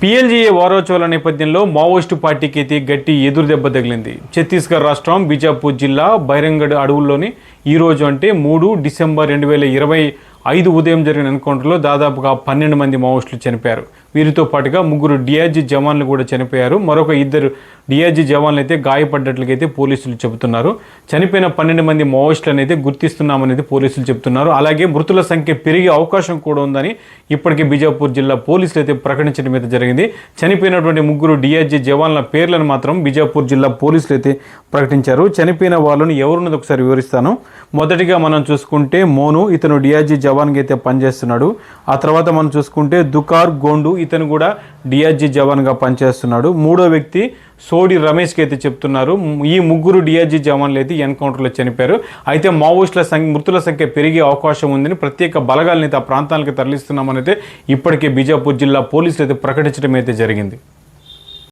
PLGA వారోత్సవాల నేపథ్యంలో Maoist పార్టీకి అయితే గట్టి ఎదురు దెబ్బ తగిలింది. ఛత్తీస్గఢ్ రాష్ట్రం బీజాపూర్ జిల్లా బైరంగఢ్ అడవుల్లోని ఈ రోజు అంటే మూడు డిసెంబర్ రెండు వేల ఇరవై ఐదు ఉదయం జరిగిన ఎన్కౌంటర్లో దాదాపుగా పన్నెండు మంది మావోయిస్టులు చనిపోయారు. వీరితో పాటుగా ముగ్గురు డిఆర్జీ జవాన్లు కూడా చనిపోయారు. మరొక ఇద్దరు డిఆర్జీ జవాన్లు అయితే గాయపడ్డట్లుగైతే పోలీసులు చెబుతున్నారు. చనిపోయిన పన్నెండు మంది మావోయిస్టులను అయితే గుర్తిస్తున్నామనేది పోలీసులు చెబుతున్నారు. అలాగే మృతుల సంఖ్య పెరిగే అవకాశం కూడా ఉందని ఇప్పటికే బీజాపూర్ జిల్లా పోలీసులు అయితే ప్రకటించడం అయితే జరిగింది. చనిపోయినటువంటి ముగ్గురు డిఆర్జీ జవాన్ల పేర్లను మాత్రం బీజాపూర్ జిల్లా పోలీసులు అయితే ప్రకటించారు. చనిపోయిన వాళ్ళని ఎవరున్నది ఒకసారి వివరిస్తాను. మొదటిగా మనం చూసుకుంటే మోను. ఇతను డిఆర్జీ జవాన్గా అయితే పనిచేస్తున్నాడు. ఆ తర్వాత మనం చూసుకుంటే దుకార్ గోండు. ఇతను కూడా డిఆర్జీ జవాన్గా పనిచేస్తున్నాడు. మూడో వ్యక్తి సోడి రమేష్కి అయితే చెప్తున్నారు. ఈ ముగ్గురు డిఆర్జీ జవాన్లు అయితే ఎన్కౌంటర్లో చనిపోయారు. అయితే మావోయిస్టుల సంఖ్య మృతుల సంఖ్య పెరిగే అవకాశం ఉందని ప్రత్యేక బలగాలను అయితే ఆ ప్రాంతాలకు తరలిస్తున్నామని అయితే ఇప్పటికే బీజాపూర్ జిల్లా పోలీసులు అయితే ప్రకటించడం అయితే జరిగింది.